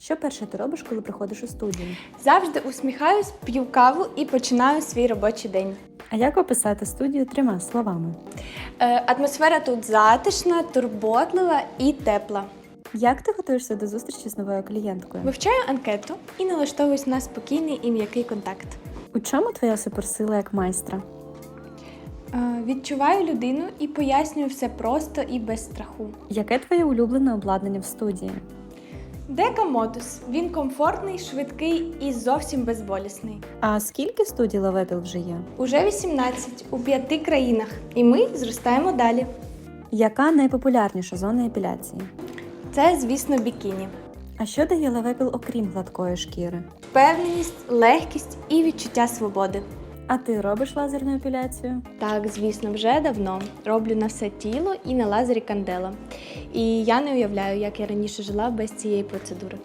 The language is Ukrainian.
Що перше ти робиш, коли приходиш у студію? Завжди усміхаюсь, п'ю каву і починаю свій робочий день. А як описати студію трьома словами? Е, Атмосфера тут затишна, турботлива і тепла. Як ти готуєшся до зустрічі з новою клієнткою? Вивчаю анкету і налаштовуюсь на спокійний і м'який контакт. У чому твоя суперсила як майстра? Е, Відчуваю людину і пояснюю все просто і без страху. Яке твоє улюблене обладнання в студії? Дека Модус. Він комфортний, швидкий і зовсім безболісний. А скільки студій Левепіл вже є? Уже 18 у п'яти країнах, і ми зростаємо далі. Яка найпопулярніша зона епіляції? Це, звісно, бікіні. А що дає Левепіл окрім гладкої шкіри? Впевненість, легкість і відчуття свободи. А ти робиш лазерну епіляцію? Так, звісно, вже давно роблю на все тіло і на лазері кандела. І я не уявляю, як я раніше жила без цієї процедури.